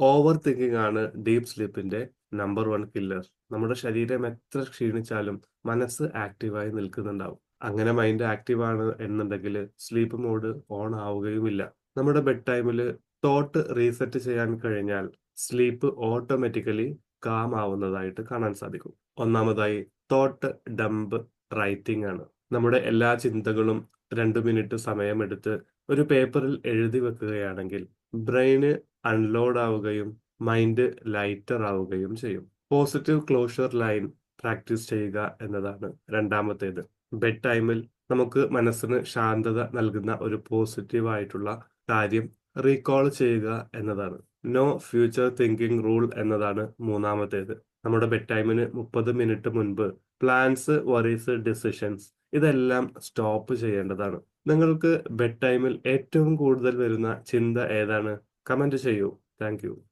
Over thinking ആണ് deep സ്ലീപ്പിന്റെ number one killer. നമ്മുടെ ശരീരം എത്ര ക്ഷീണിച്ചാലും മനസ്സ് ആക്റ്റീവായി നിൽക്കുന്നുണ്ടാവും. അങ്ങനെ മൈൻഡ് ആക്റ്റീവ് ആണ് എന്നുണ്ടെങ്കിൽ സ്ലീപ്പ് മോഡ് ഓൺ ആവുകയുമില്ല. നമ്മുടെ ബെഡ് ടൈമിൽ തോട്ട് റീസെറ്റ് ചെയ്യാൻ കഴിഞ്ഞാൽ സ്ലീപ്പ് ഓട്ടോമാറ്റിക്കലി കാം ആവുന്നതായിട്ട് കാണാൻ സാധിക്കും. ഒന്നാമതായി തോട്ട് ഡംപ് റൈറ്റിംഗ് ആണ്. നമ്മുടെ എല്ലാ ചിന്തകളും 2 മിനിറ്റ് സമയമെടുത്ത് ഒരു പേപ്പറിൽ എഴുതി വെക്കുകയാണെങ്കിൽ ബ്രെയിന് അൺലോഡ് ആവുകയും മൈൻഡ് ലൈറ്റർ ആവുകയും ചെയ്യും. പോസിറ്റീവ് ക്ലോഷർ ലൈൻ പ്രാക്ടീസ് ചെയ്യുക എന്നതാണ് രണ്ടാമത്തേത്. ബെഡ് ടൈമിൽ നമുക്ക് മനസ്സിന് ശാന്തത നൽകുന്ന ഒരു പോസിറ്റീവ് ആയിട്ടുള്ള കാര്യം റീകോൾ ചെയ്യുക എന്നതാണ്. നോ ഫ്യൂച്ചർ തിങ്കിങ് റൂൾ എന്നതാണ് മൂന്നാമത്തേത്. നമ്മുടെ ബെഡ് ടൈമിന് 30 മിനിറ്റ് മുൻപ് പ്ലാൻസ്, വറീസ്, ഡിസിഷൻസ് ഇതെല്ലാം സ്റ്റോപ്പ് ചെയ്യേണ്ടതാണ്. നിങ്ങൾക്ക് ബെഡ് ടൈമിൽ ഏറ്റവും കൂടുതൽ വരുന്ന ചിന്ത ഏതാണ്? കമന്റ് ചെയ്യൂ. താങ്ക്.